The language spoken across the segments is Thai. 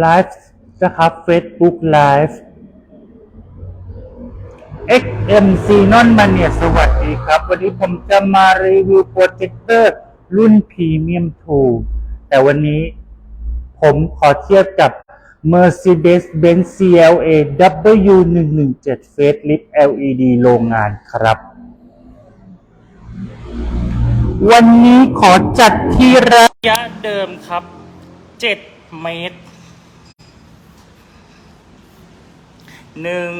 ไลฟ์นะครับ Facebook Live XMC นอนมาเนี่ยสวัสดีครับ วันนี้ผมจะมารีวิวโปรเจคเตอร์รุ่นพรีเมียม2แต่วันนี้ผมขอเทียบกับ Mercedes-Benz CLA W117 Facelift LED โรงงานครับ วันนี้ขอจัดที่ระยะเดิมครับ 7 เมตร หนึ่ง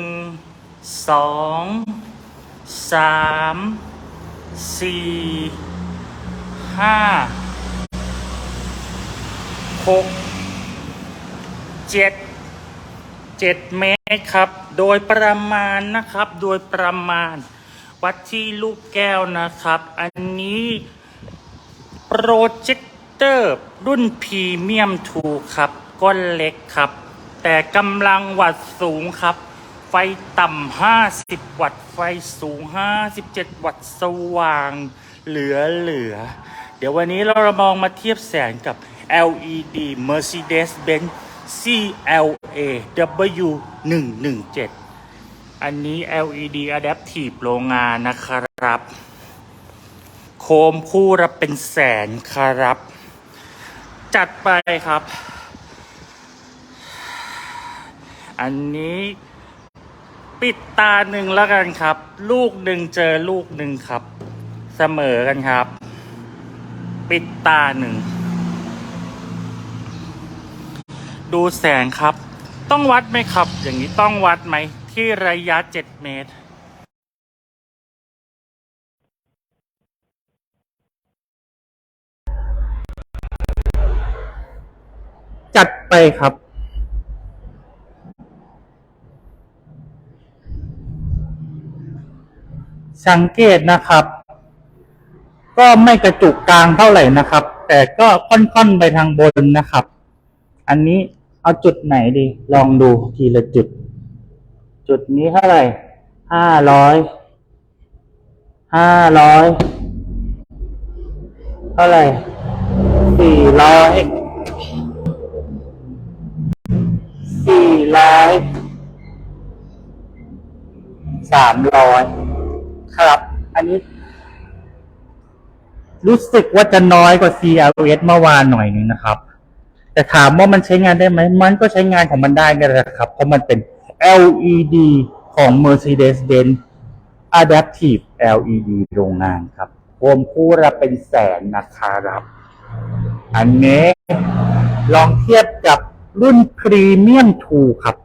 สองสามสี่ห้าหกเจ็ดเจ็ดเมตรครับ โดยประมาณนะครับ โดยประมาณ วัดที่ลูกแก้วนะครับ อันนี้โปรเจคเตอร์รุ่นพรีเมียม2ครับ ก้อนเล็กครับ แต่กำลังวัตต์สูงครับ ไฟต่ำ 50 วัตต์ ไฟสูง 57 วัตต์สว่างเหลือเหลือ เดี๋ยววันนี้เรามองมาเทียบแสงกับ LED Mercedes-Benz CLA W117 อันนี้ LED Adaptive โรงงานนะครับ โคมคู่ละเป็นแสนครับ จัดไปครับ อันนี้ปิดตาหนึ่งแล้วกันครับ ลูกหนึ่งเจอลูกหนึ่งครับ เสมอกันครับ ปิดตาหนึ่ง ดูแสงครับ ต้องวัดไหมครับ อย่างนี้ต้องวัดไหม ที่ระยะ7เมตรจัดไปครับ สังเกตนะครับ ก็ไม่กระจุกกลางเท่าไหร่นะครับ แต่ก็ค่อนๆไปทางบนนะครับ อันนี้เอาจุดไหนดี ลองดูทีละจุด จุดนี้เท่าไหร่ห้าร้อยห้าร้อยเท่าไหร่สี่ร้อยสี่ร้อยสามร้อย ครับ อันนี้ รู้สึกว่าจะน้อยกว่า CLS เมื่อวานหน่อยนึงนะครับ แต่ถามว่ามันใช้งานได้ไหม มันก็ใช้งานของมันได้นี่แหละครับ เพราะมันเป็น LED ของ Mercedes-Benz Adaptive LED โรงงานครับรวมคู่ละเป็นแสนนะครับ อันนี้ลองเทียบกับรุ่นพรีเมียม2ครับ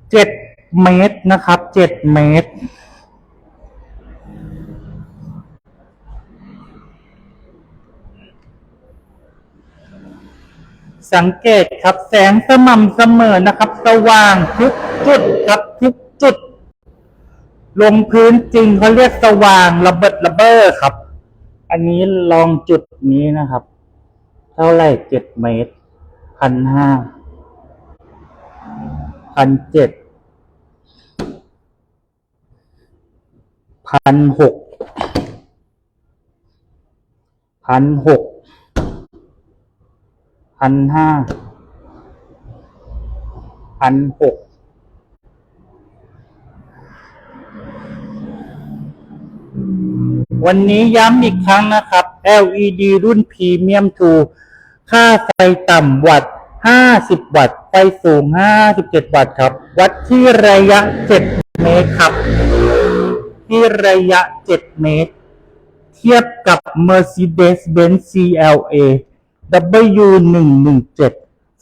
7เมตรนะครับ7เมตร สังเกตครับแสงสม่ำเสมอนะครับ สว่างทุกจุดครับทุกจุด ลงพื้นจริงเขาเรียกสว่างระเบิดระเบ้อครับ อันนี้ลองจุดนี้นะครับ เท่าไหร่เจ็ดเมตรพันห้าพันเจ็ดพันหกพันหก พันห้าพันหกวันนี้ย้ำอีกครั้งนะครับ LED รุ่นพรีเมียม2ค่าไฟต่ำวัตต์50 วัตต์ ไฟสูง 57 วัตต์ครับ วัดที่ระยะ 7 เมตรครับ ที่ระยะ 7 เมตร เทียบกับ Mercedes-Benz CLA W117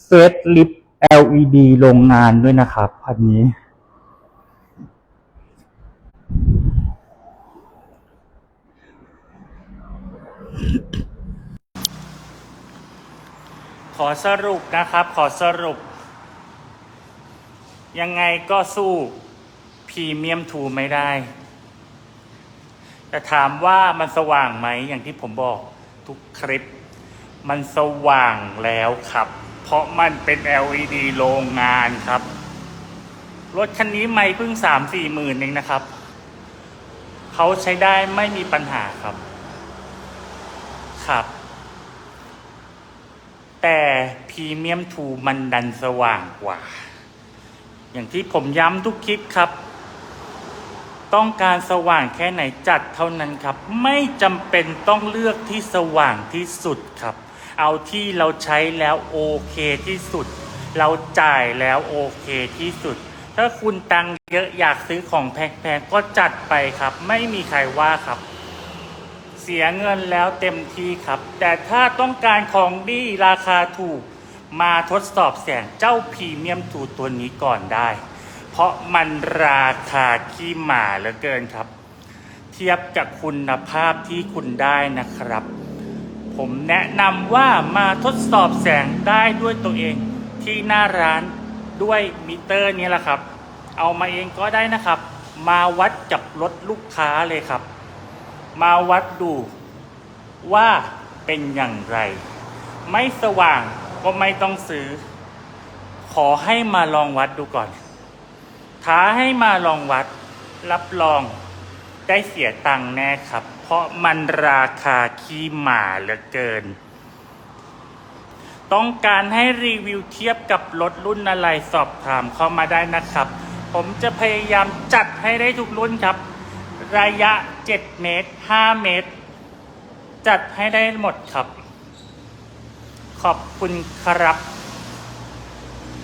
Facelift LED โรงงานด้วยนะครับอันนี้ ขอสรุปนะครับ ขอสรุป ยังไงก็สู้พรีเมียมทูไม่ได้ แต่ถามว่ามันสว่างไหมอย่างที่ผมบอกทุกคลิป มันสว่างแล้วครับ เพราะมันเป็น LED โรงงานครับ รถคันนี้ไม่เพิ่งสามสี่หมื่นเองนะครับ เขาใช้ได้ไม่มีปัญหาครับ ครับแแต่พรีเมียมทูมันดันสว่างกว่า อย่างที่ผมย้ำทุกคลิปครับ ต้องการสว่างแค่ไหนจัดเท่านั้นครับ ไม่จำเป็นต้องเลือกที่สว่างที่สุดครับ เอาที่เราใช้แล้วโอเคที่สุด เราจ่ายแล้วโอเคที่สุด ถ้าคุณตังค์เยอะอยากซื้อของแพงๆก็จัดไปครับ ไม่มีใครว่าครับ เสียเงินแล้วเต็มที่ครับ แต่ถ้าต้องการของดีราคาถูก มาทดสอบแสงเจ้าพรีเมียมทูตัวนี้ก่อนได้ เพราะมันราคาขี้หมาเหลือเกินครับ เทียบกับคุณภาพที่คุณได้นะครับ ผมแนะนำว่ามาทดสอบแสงได้ด้วยตัวเองที่หน้าร้านด้วยมิเตอร์นี้แหละครับ เอามาเองก็ได้นะครับ มาวัดกับรถลูกค้าเลยครับ มาวัดดูว่าเป็นอย่างไร ไม่สว่างก็ไม่ต้องซื้อ ขอให้มาลองวัดดูก่อน ท้าให้มาลองวัด รับรอง ได้เสียตังค์แน่ครับ เพราะมันราคาขี้หมาเหลือเกิน ต้องการให้รีวิวเทียบกับรถรุ่นอะไรสอบถามเข้ามาได้นะครับ ผมจะพยายามจัดให้ได้ทุกรุ่นครับ ระยะ 7 เมตร 5 เมตร จัดให้ได้หมดครับ ขอบคุณครับ